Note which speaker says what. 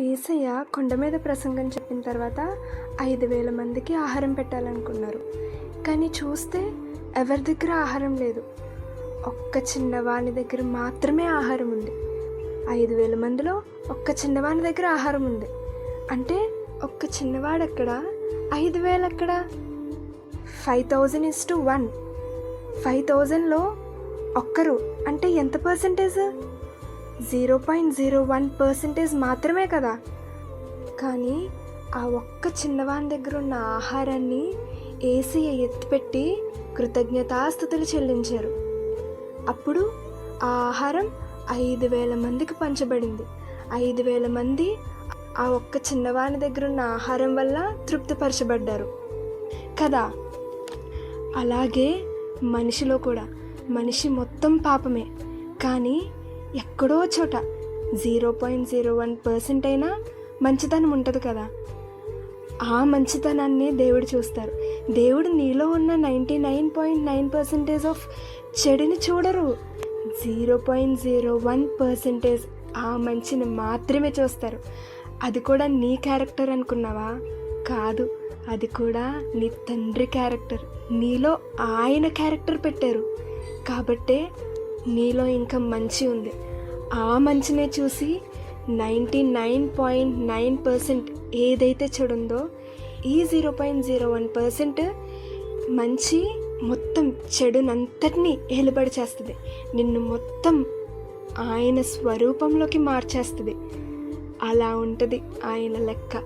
Speaker 1: ఏసయ్య కొండ మీద ప్రసంగం చెప్పిన తర్వాత ఐదు వేల మందికి ఆహారం పెట్టాలనుకున్నారు. కానీ చూస్తే ఎవరి దగ్గర ఆహారం లేదు. ఒక్క చిన్నవాని దగ్గర మాత్రమే ఆహారం ఉంది. ఐదు వేల మందిలో ఒక్క చిన్నవాని దగ్గర ఆహారం ఉంది. అంటే ఒక్క చిన్నవాడు ఎక్కడ ఐదు వేలు ఎక్కడ five thousand is to one. Five థౌజండ్లో ఒక్కరు. అంటే ఎంత percentage? Zero point zero one percentage మాత్రమే కదా. కానీ ఆ ఒక్క చిన్నవాని దగ్గర ఉన్న ఆహారాన్ని ఏసీ ఎత్తిపెట్టి కృతజ్ఞతాస్థుతులు చెల్లించారు. అప్పుడు ఆ ఆహారం ఐదు వేల మందికి పంచబడింది. ఐదు వేల మంది ఆ ఒక్క చిన్నవాని దగ్గర ఉన్న ఆహారం వల్ల తృప్తిపరచబడ్డారు. కదా? అలాగే మనిషిలో కూడా. మనిషి మొత్తం పాపమే. కానీ ఎక్కడో చోట. Zero point zero one percent అయినా మంచితనం ఉంటుంది కదా. ఆ మంచితనాన్ని దేవుడు చూస్తారు. దేవుడు నీలో ఉన్న ninety nine point nine percentage of చెడుని చూడరు. Zero point zero one percentage ఆ మంచిని మాత్రమే చూస్తారు. అది కూడా నీ క్యారెక్టర్ అనుకున్నావా? కాదు. అది కూడా నీ తండ్రి క్యారెక్టర్. నీలో ఆయన క్యారెక్టర్ పెట్టారు. కాబట్టే నీలో ఇంకా మంచి ఉంది. ఆ మంచినే చూసి ninety nine point nine percent ఏదైతే చెడుందో ఈ zero point zero one percent మంచి మొత్తం చెడునంతటినీ ఏలుబడి చేస్తుంది. నిన్ను మొత్తం ఆయన స్వరూపంలోకి మార్చేస్తుంది. అలా ఉంటుంది ఆయన లెక్క.